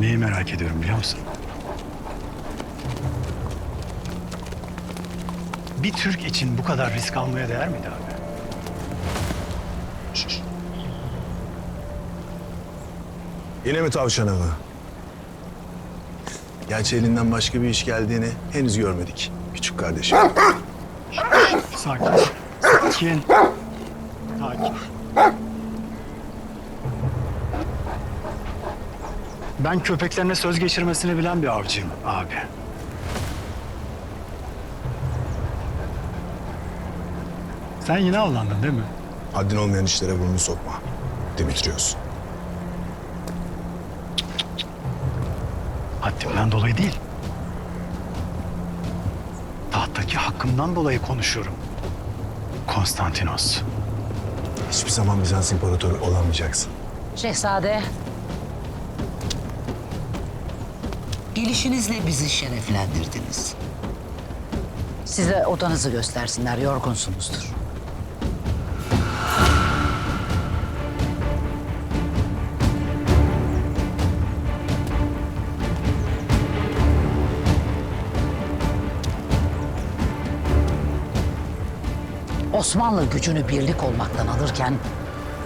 Neyi merak ediyorum biliyor musun? Bir Türk için bu kadar risk almaya değer miydi abi? Yine mi tavşan avı? Gerçi elinden başka bir iş geldiğini henüz görmedik küçük kardeşim. Sakin. Sakin. Sakin. Ben köpeklerine söz geçirmesini bilen bir avcıyım abi. Sen yine avlandın değil mi? Haddin olmayan işlere burnunu sokma. Dimitrios. Haddimden dolayı değil. Tahttaki hakkımdan dolayı konuşuyorum. Konstantinos. Hiçbir zaman Bizans imparatoru olamayacaksın. Şehzade. Gelişinizle bizi şereflendirdiniz. Size odanızı göstersinler. Yorgunsunuzdur. Osmanlı gücünü birlik olmaktan alırken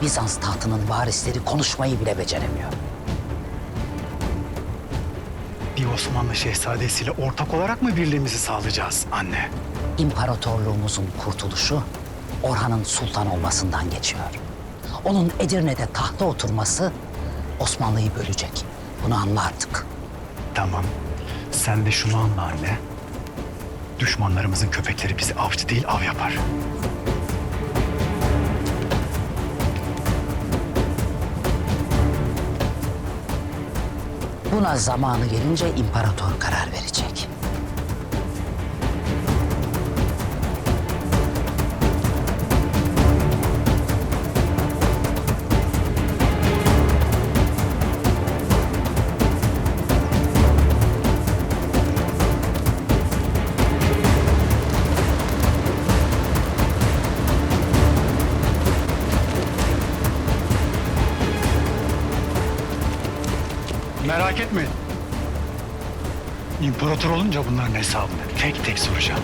Bizans tahtının varisleri konuşmayı bile beceremiyor. Bir Osmanlı şehzadesiyle ortak olarak mı birliğimizi sağlayacağız anne? İmparatorluğumuzun kurtuluşu Orhan'ın sultan olmasından geçiyor. Onun Edirne'de tahta oturması Osmanlı'yı bölecek. Bunu anla artık. Tamam. Sen de şunu anla anne. Düşmanlarımızın köpekleri bizi avcı değil av yapar. Buna zamanı gelince imparator karar verecek. Merak etmeyin. İmparator olunca bunların hesabını tek tek soracağım.